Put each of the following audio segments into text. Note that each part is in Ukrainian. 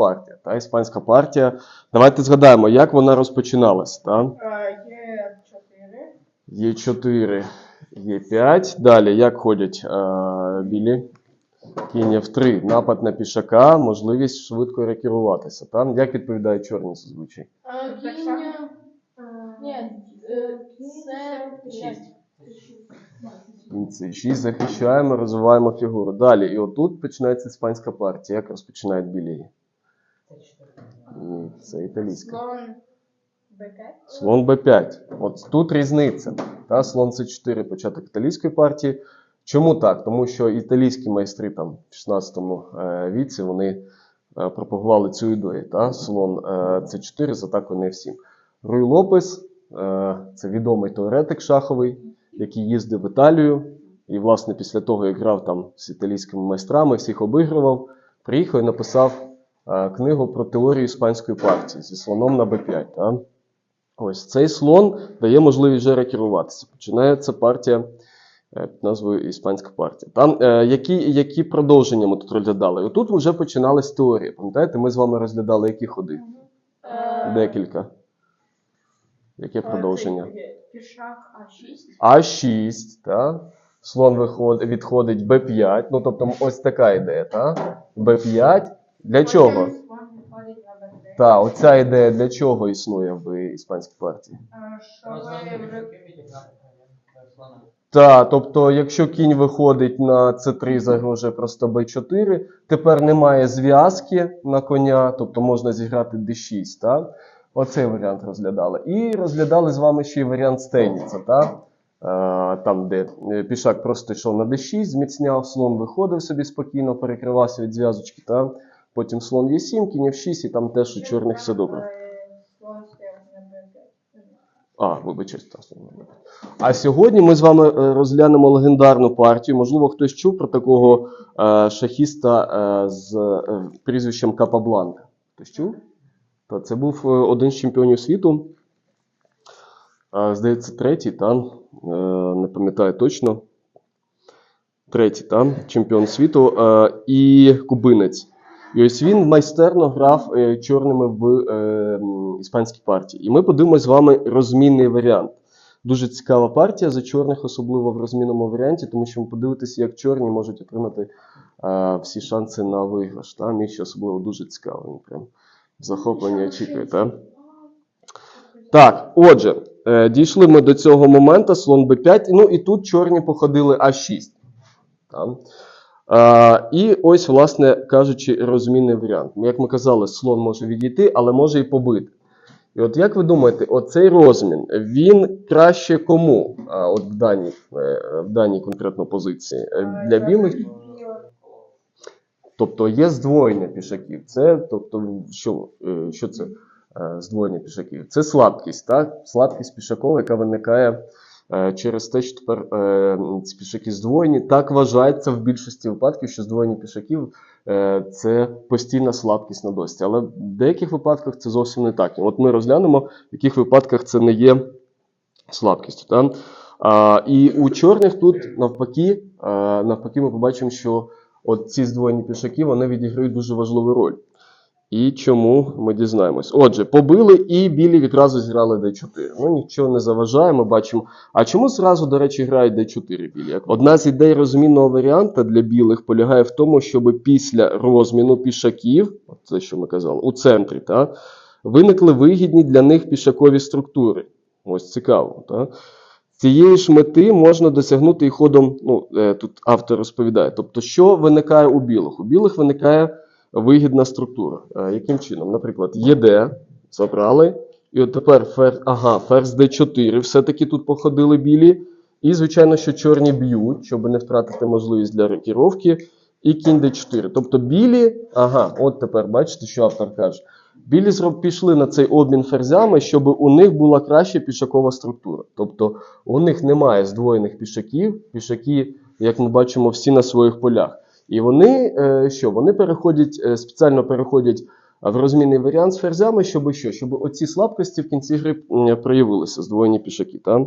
партія. Та? Іспанська партія. Давайте згадаємо, як вона розпочиналась. Та? Е, Є 4. Є 4, є 5. Далі, як ходять е, білі? Кінь F3. Напад на пішака, можливість швидко рекеруватися. Там як відповідають чорні зазвичай? Кінь. Ні, е, це шість. Кінь C6 захищаємо, розвиваємо фігуру. Далі, і отут починається іспанська партія. Як розпочинають білі? Ні, це італійська. Слон Б5. Слон Б5. От тут різниця. Та, слон С4 початок італійської партії. Чому так? Тому що італійські майстри там в 16 е, віці вони е, пропагували цю ідею. Та? Слон е, С4 з атакою на F7. Руй Лопес це відомий теоретик шаховий, який їздив в Італію. І, власне, після того, як грав там з італійськими майстрами, всіх обігрував, приїхав і написав книгу про теорію іспанської партії зі слоном на Б5. Та? Ось цей слон дає можливість вже рекеруватися. Починається партія е, під назвою Іспанська партія. Там е, які, які продовження ми тут розглядали? Отут вже починалась теорія. Пам'ятаєте, ми з вами розглядали які ходи? Е, Декілька. Яке продовження? Пішак А6. А6, та? слон виход, відходить Б5. Ну, тобто, ось така ідея, та? Б5. Для чого? Потім слон виходить на Б3. Так, оця ідея для чого існує в іспанській партії? Так, тобто, якщо кінь виходить на С3, загрожує просто Б4, тепер немає зв'язки на коня, тобто можна зіграти D6, так? Оцей варіант розглядали. І розглядали з вами ще й варіант Стейніца, так? Е, там, де е, пішак просто йшов на D6, зміцняв, слон виходив собі спокійно, перекривався від зв'язочки, так? Потім слон Е7, кінь F6, і там теж у чорних все добре. Слон стояв на Б5. А, так. А сьогодні ми з вами е, розглянемо легендарну партію. Можливо, хтось чув про такого е, шахіста е, з прізвищем Капабланка. Хтось чув? Та це був один з чемпіонів світу. Здається, третій, там, не пам'ятаю точно. Третій, там, чемпіон світу і кубинець. І ось він майстерно грав е, чорними в е, іспанській партії. І ми подивимося з вами розмінний варіант. Дуже цікава партія за чорних, особливо в розмінному варіанті, тому що ви подивитеся, як чорні можуть отримати е, всі шанси на виграш. Та? Мій ще особливо дуже цікавий. Прям захоплення очікує. Та? Так, отже, е, дійшли ми до цього моменту, слон b5. Ну і тут чорні походили А6. Там. А, і ось, власне кажучи, розмінний варіант. Як ми казали, слон може відійти, але може і побити. І от як ви думаєте, оцей розмін, він краще кому а, от в, даній, е, в даній конкретно позиції? Е, Для білих? Тобто є здвоєння пішаків. Це, тобто, що, е, що це е, здвоєння пішаків? Це слабкість, так? Слабкість пішакова, яка виникає е, через те, що тепер е, ці пішаки здвоєні. Так вважається в більшості випадків, що здвоєння пішаків е, це постійна слабкість на досі. Але в деяких випадках це зовсім не так. От ми розглянемо, в яких випадках це не є слабкістю. Так? А, і у чорних тут навпаки, навпаки, ми побачимо, що от ці здвоєні пішаки вони відіграють дуже важливу роль. І чому ми дізнаємось? Отже, побили і білі відразу зіграли d4. Ну нічого не заважає, ми бачимо. А чому зразу, до речі, грають d4 білі? Одна з ідей розмінного варіанта для білих полягає в тому, щоб після розміну пішаків, це що ми казали, у центрі, та, виникли вигідні для них пішакові структури. Ось цікаво. Та? Цієї ж мети можна досягнути і ходом, ну, е, тут автор розповідає. Тобто, що виникає у білих? У білих виникає вигідна структура. Е, Яким чином? Наприклад, ЄД забрали, і от тепер ферзь, ага, ферзь d4, все-таки тут походили білі. І, звичайно, що чорні б'ють, щоб не втратити можливість для рокіровки, і кінь d4. Тобто білі, ага, от тепер бачите, що автор каже. Білі пішли на цей обмін ферзями, щоб у них була краща пішакова структура. Тобто у них немає здвоєних пішаків, пішаки, як ми бачимо, всі на своїх полях. І вони е, що? Вони переходять, е, спеціально переходять в розмінний варіант з ферзями, щоб що? Щоб оці слабкості в кінці гри проявилися, здвоєні пішаки. Та?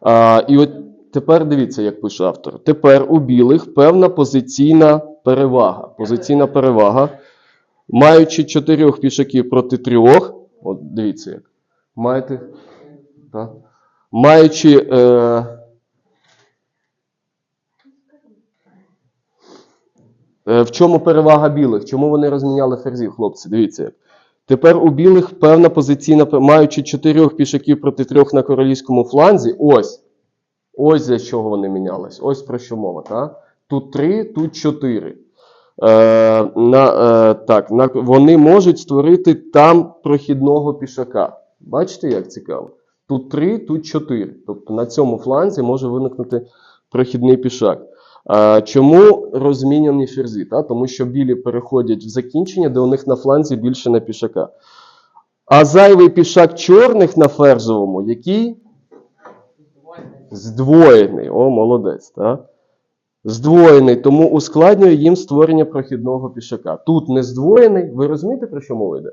А, і от тепер дивіться, як пише автор. Тепер у білих певна позиційна перевага. Позиційна перевага. маючи чотирьох пішаків проти трьох, от дивіться як. Маєте, так, маючи. Е, Е, В чому перевага білих? Чому вони розміняли ферзів, хлопці? Дивіться. Тепер у білих певна позиційна, маючи чотирьох пішаків проти трьох на королівському фланзі, ось. Ось за чого вони мінялись. Ось про що мова. Так? Тут три, тут чотири. Е, на, е, так, на, вони можуть створити там прохідного пішака. Бачите, як цікаво? Тут три, тут чотири. Тобто на цьому фланзі може виникнути прохідний пішак. Чому розміняні ферзі? Та? Тому що білі переходять в закінчення, де у них на фланзі більше на пішака. А зайвий пішак чорних на ферзовому, який здвоєний. О, молодець. Та? Здвоєний, тому ускладнює їм створення прохідного пішака. Тут не здвоєний, ви розумієте, про що мова йде?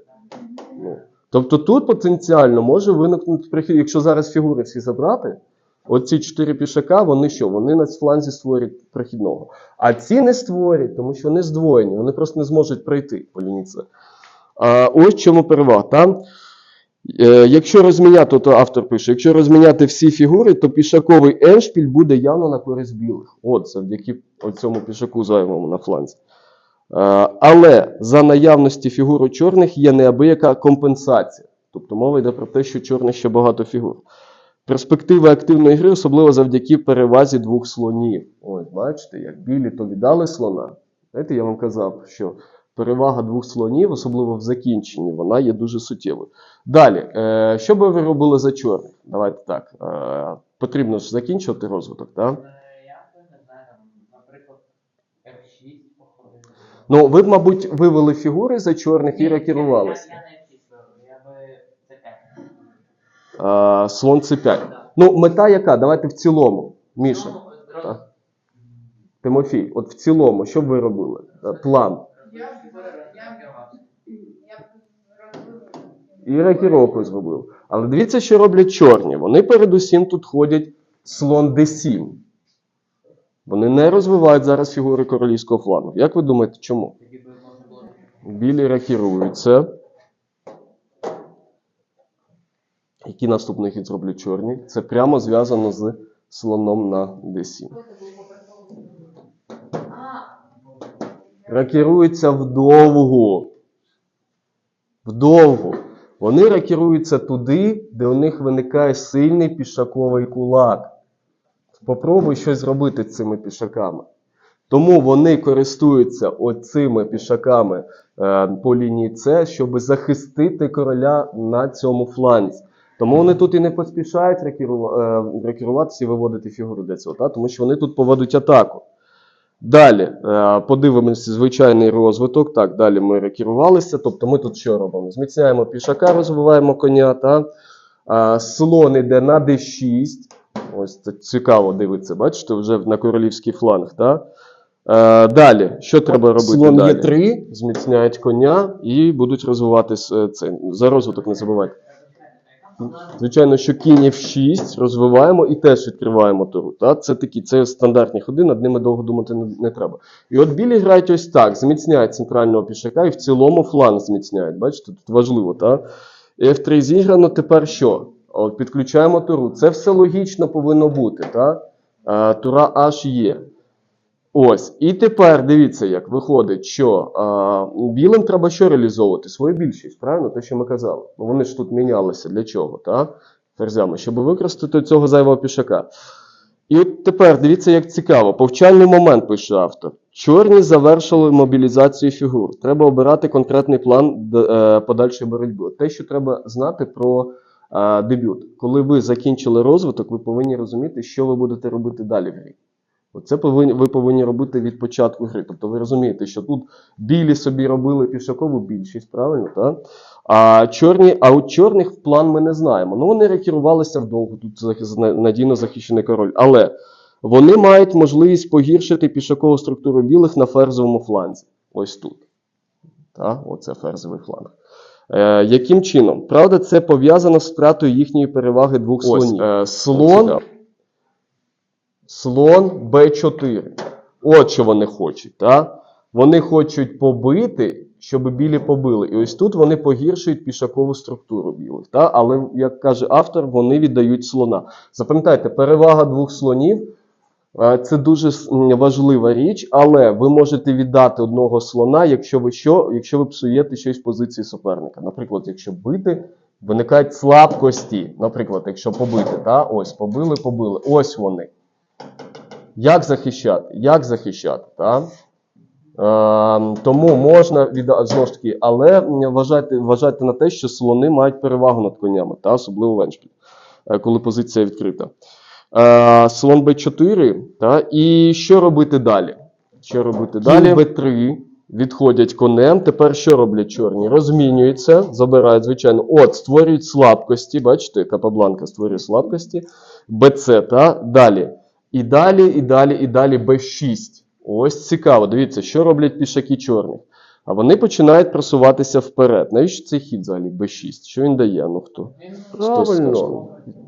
Ну, тобто тут потенціально може виникнути прохід, якщо зараз фігури всі забрати, оці чотири пішака, вони що? Вони на фланзі створять прохідного. А ці не створять, тому що вони здвоєні, вони просто не зможуть пройти по лінії С. А, ось чому перевага. Там, е, якщо розміняти, то автор пише, якщо розміняти всі фігури, то пішаковий еншпіль буде явно на користь білих. От, завдяки цьому пішаку зайвому на фланзі. Е, Але за наявності фігур у чорних є неабияка компенсація. Тобто мова йде про те, що чорних ще багато фігур. Перспективи активної гри, особливо завдяки перевазі двох слонів. Ось, бачите, як білі то віддали слона. Знаєте, я вам казав, що перевага двох слонів, особливо в закінченні, вона є дуже суттєвою. Далі, е, що би ви робили за чорних? Давайте так. Е, потрібно ж закінчувати розвиток, так? Е, Я то не знаю, там, наприклад, F6 походити. Ну, ви б, мабуть, вивели фігури за чорних і Ні, рекерувалися. Я, я не F6 вибрав, я би C5. Е, слон С5. Ну, мета яка? Давайте в цілому. Міша, Так. Тимофій, от в цілому, що б ви робили? Е, План. І рокіровку зробив. Але дивіться, що роблять чорні. Вони передусім тут ходять слон d7. Вони не розвивають зараз фігури королівського флангу. Як ви думаєте, чому? Білі рокіруються. Які наступний хід зроблять чорні? Це прямо зв'язано з слоном на d7. Рокіруються вдовгу. Вдовгу. Вони рокіруються туди, де у них виникає сильний пішаковий кулак. Попробуй щось зробити з цими пішаками. Тому вони користуються оцими пішаками е, по лінії С, щоб захистити короля на цьому фланзі. Тому вони тут і не поспішають е, і виводити фігуру для цього, та? тому що вони тут поведуть атаку. Далі е, подивимося звичайний розвиток. Так, далі ми рекерувалися. Тобто ми тут що робимо? Зміцняємо пішака, розвиваємо коня. Та? Слон іде на d6. Ось це цікаво дивитися, бачите, вже на королівський фланг. Та? Е, далі, що треба робити? Слон далі? є 3, зміцняють коня і будуть розвивати с- це. За розвиток не забувайте. Звичайно, що кінь F6 розвиваємо і теж відкриваємо туру. Та? Це такі це стандартні ходи, над ними довго думати не, не треба. І от білі грають ось так: зміцняють центрального пішака і в цілому фланг зміцняють. Бачите, тут важливо, та? F3 зіграно, тепер що? От підключаємо туру. Це все логічно повинно бути. Та? А, тура H є. Ось. І тепер дивіться, як виходить, що а, білим треба що реалізовувати? Свою більшість, правильно? Те, що ми казали. Ну, вони ж тут мінялися для чого, так? Ферзями, щоб використати цього зайвого пішака. І от тепер дивіться, як цікаво. Повчальний момент пише автор. Чорні завершили мобілізацію фігур. Треба обирати конкретний план е, подальшої боротьби. Те, що треба знати про е, дебют. Коли ви закінчили розвиток, ви повинні розуміти, що ви будете робити далі в грі. Оце повинні, ви повинні робити від початку гри. Тобто ви розумієте, що тут білі собі робили пішакову більшість, правильно? Так? А чорні, а от чорних план ми не знаємо. Ну вони рекерувалися вдовго, тут надійно захищений король. Але вони мають можливість погіршити пішакову структуру білих на ферзовому фланзі. Ось тут. Так? Оце ферзовий фланг. Е, яким чином? Правда, це пов'язано з втратою їхньої переваги двох Ось, слонів. е, слон, слон Б4. От що вони хочуть. Так? Вони хочуть побити щоб білі побили. І ось тут вони погіршують пішакову структуру білих. Та? Але, як каже автор, вони віддають слона. Запам'ятайте, перевага двох слонів е, це дуже важлива річ, але ви можете віддати одного слона, якщо ви що, якщо ви псуєте щось в позиції суперника. Наприклад, якщо бити, виникають слабкості. Наприклад, якщо побити, та? ось побили, побили, ось вони. Як захищати? Як захищати? Та? Е, тому можна віддати знову ж таки, але вважайте, вважайте на те, що слони мають перевагу над конями, та? особливо в Еншпілі, е, коли позиція відкрита. Е, слон Б4. Та? І що робити далі? Що робити далі? Б3. Відходять конем. Тепер що роблять чорні? Розмінюються, забирають, звичайно. От, створюють слабкості. Бачите, Капабланка створює слабкості. БЦ, та? Далі. І далі, і далі, і далі Б6. Ось цікаво. Дивіться, що роблять пішаки чорних. А вони починають просуватися вперед. Навіщо цей хід взагалі Б6? Що він дає? Ну хто? Скаже.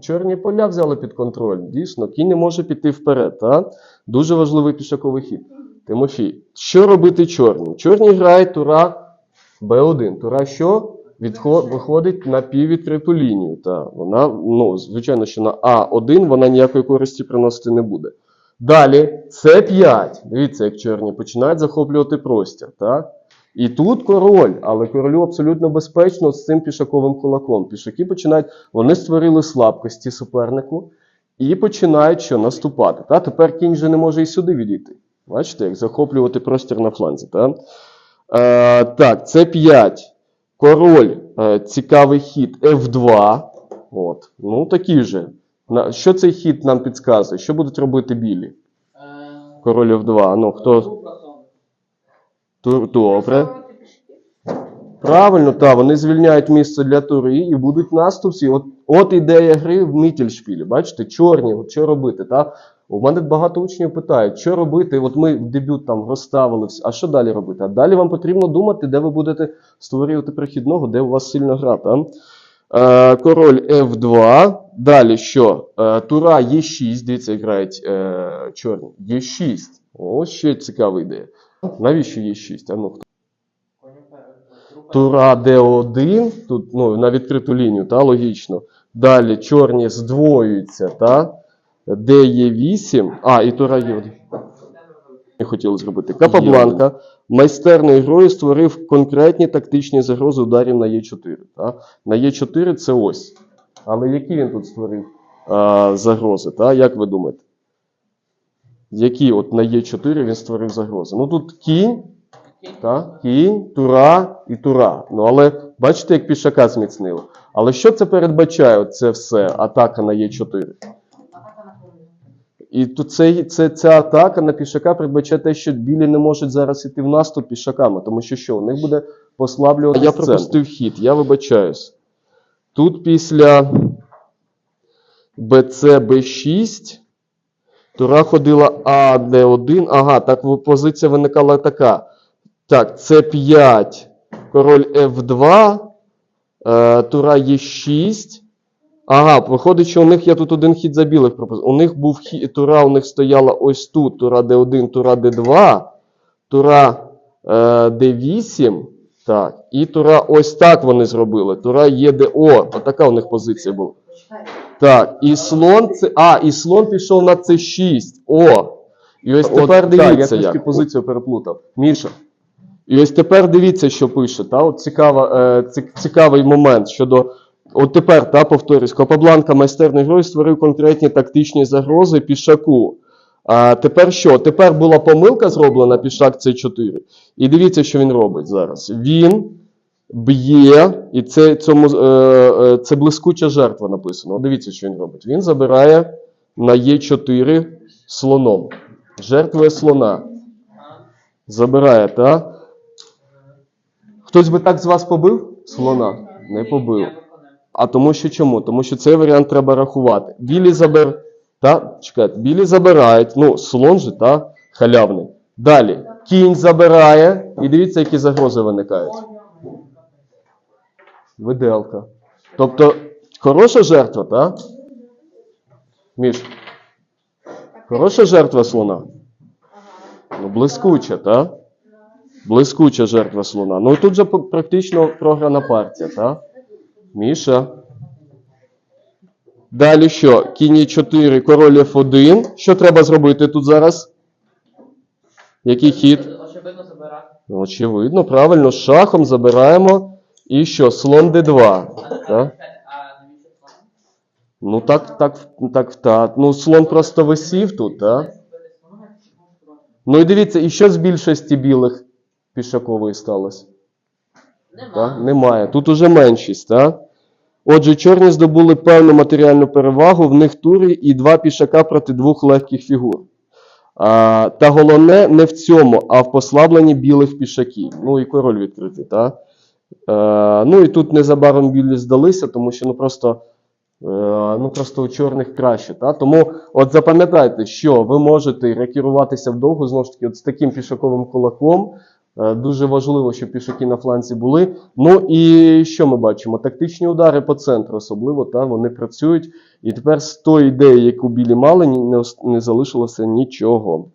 Чорні поля взяли під контроль. Дійсно, кінь не може піти вперед. Та? Дуже важливий пішаковий хід. Тимофій, що робити чорним? Чорні грають тура Б1. Тура що? Відход, виходить на піввідкриту лінію. Та. Вона, ну, звичайно, що на А1 вона ніякої користі приносити не буде. Далі С5. Дивіться, як чорні починають захоплювати простір. Так? І тут король, але королю абсолютно безпечно з цим пішаковим кулаком. Пішаки починають, вони створили слабкості супернику і починають що наступати. Та? Тепер кінь вже не може і сюди відійти. Бачите, як захоплювати простір на фланзі. Та? Е, так, це 5. Король, е, цікавий хід F2. От. Ну, такий же. На, що цей хід нам підказує? Що будуть робити білі? е, Король F2. Ну, хто? Тур, добре. Правильно, так, вони звільняють місце для тури і будуть наступці. От, от ідея гри в Мітельшпілі. Бачите, чорні, от що робити? Та? У мене багато учнів питають, що робити. От ми в дебют там розставили а що далі робити? А далі вам потрібно думати, де ви будете створювати прихідного, де у вас сильна гра. Та? Е, король F2. Далі що? Е, тура Е6. Дивіться, грають е, чорні. Е6. Ось ще цікава ідея. Навіщо Е6? А ну, хто? Тура D1, тут ну, на відкриту лінію, та, логічно. Далі чорні здвоюються, та? Де є 8. А, і Тура є 1. Не хотіли зробити. Капабланка майстерною грою створив конкретні тактичні загрози ударів на Е4. Та? На Е4 це ось. Але які він тут створив а, загрози? Та? Як ви думаєте? Які от на Е4 він створив загрози? Ну тут кінь, так, кінь, тура і тура. Ну, але бачите, як пішака зміцнило. Але що це передбачає? Це все атака на Е4. І тут це, це, ця атака на пішака передбачає те, що білі не можуть зараз іти в наступ пішаками, тому що що, у них буде послаблювати. Я пропустив хід, я вибачаюсь. Тут після БЦ Б6 Тура ходила А, Д1. Ага, так позиція виникала така. Так, С5, король F2, е, Тура Е6. Ага, виходить, що у них я тут один хід за білих пропозицій. У них був хід, Тура, у них стояла ось тут. Тура Д1, Тура Д2, Тура е, Д8. Так, і Тура ось так вони зробили. Тура ЄДО. Отака у них позиція була. Так, і слон це. А, і слон пішов на С6. О! І ось тепер дивіться, я як. позицію переплутав. Міша. І ось тепер дивіться, що пише. Та? От цікава, е, цікавий момент щодо. От тепер, та, повторюсь, Копабланка майстерний герой створив конкретні тактичні загрози пішаку. А тепер що? Тепер була помилка зроблена пішак С4. І дивіться, що він робить зараз. Він б'є, і це, цьому, е, е, це блискуча жертва написано. Дивіться, що він робить. Він забирає на Е4 слоном. Жертвує слона. Забирає, так? Хтось би так з вас побив? Слона? Не побив. А тому що чому? Тому що цей варіант треба рахувати. Білі забер... та? Чекайте, білі забирають. Ну, слон же, та? халявний. Далі. Кінь забирає. І дивіться, які загрози виникають. Виделка. Тобто, хороша жертва, так? Міш, хороша жертва слона. Ну, блискуча, так? Блискуча жертва слона. Ну тут же практично програна партія, так? Міша. Далі що? Кінь 4, король F1. Що треба зробити тут зараз? Який хід? Очевидно забирати. Очевидно, правильно, шахом забираємо. І що? Слон d2. Так? Ну так, так, так, так. Ну, слон просто висів тут, так? Ну і дивіться, і що з більшості білих пішакової сталося? Нема. Так? Немає. Тут уже меншість, так? Отже, чорні здобули певну матеріальну перевагу, в них тури і два пішака проти двох легких фігур. А, та головне не в цьому, а в послабленні білих пішаків. Ну і король відкритий, так? Е, ну і тут незабаром білі здалися, тому що ну просто, е, ну просто у чорних краще. Та? Тому от запам'ятайте, що ви можете рекеруватися вдовго, знову ж таки, от з таким пішаковим кулаком. Е, Дуже важливо, щоб пішаки на фланці були. Ну і що ми бачимо? Тактичні удари по центру, особливо, та, вони працюють. І тепер з тої ідеї, яку білі мали, не залишилося нічого.